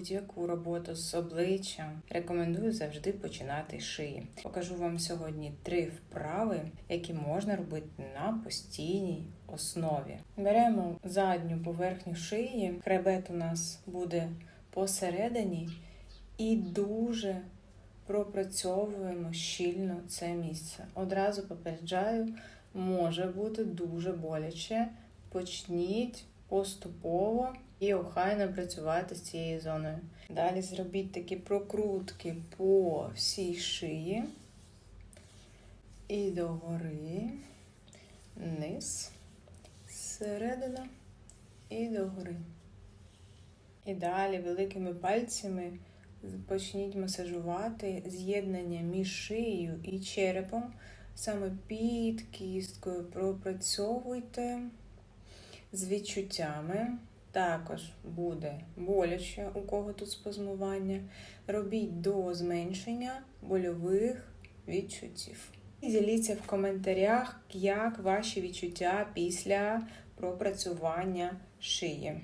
будь-яку роботу з обличчям рекомендую завжди починати з шиї. Покажу вам сьогодні три вправи, які можна робити на постійній основі. Беремо задню поверхню шиї, хребет у нас буде посередині і дуже пропрацьовуємо щільно це місце. Одразу попереджаю, може бути дуже боляче. Почніть поступово і охайно працювати з цією зоною. Далі зробіть такі прокрутки по всій шиї і догори, низ, середина і догори. І далі великими пальцями почніть масажувати з'єднання між шиєю і черепом. Саме під кісткою пропрацьовуйте з відчуттями. Також буде боляче, у кого тут спазмування. Робіть до зменшення больових відчуттів. І Діліться в коментарях, як ваші відчуття після пропрацювання шиї.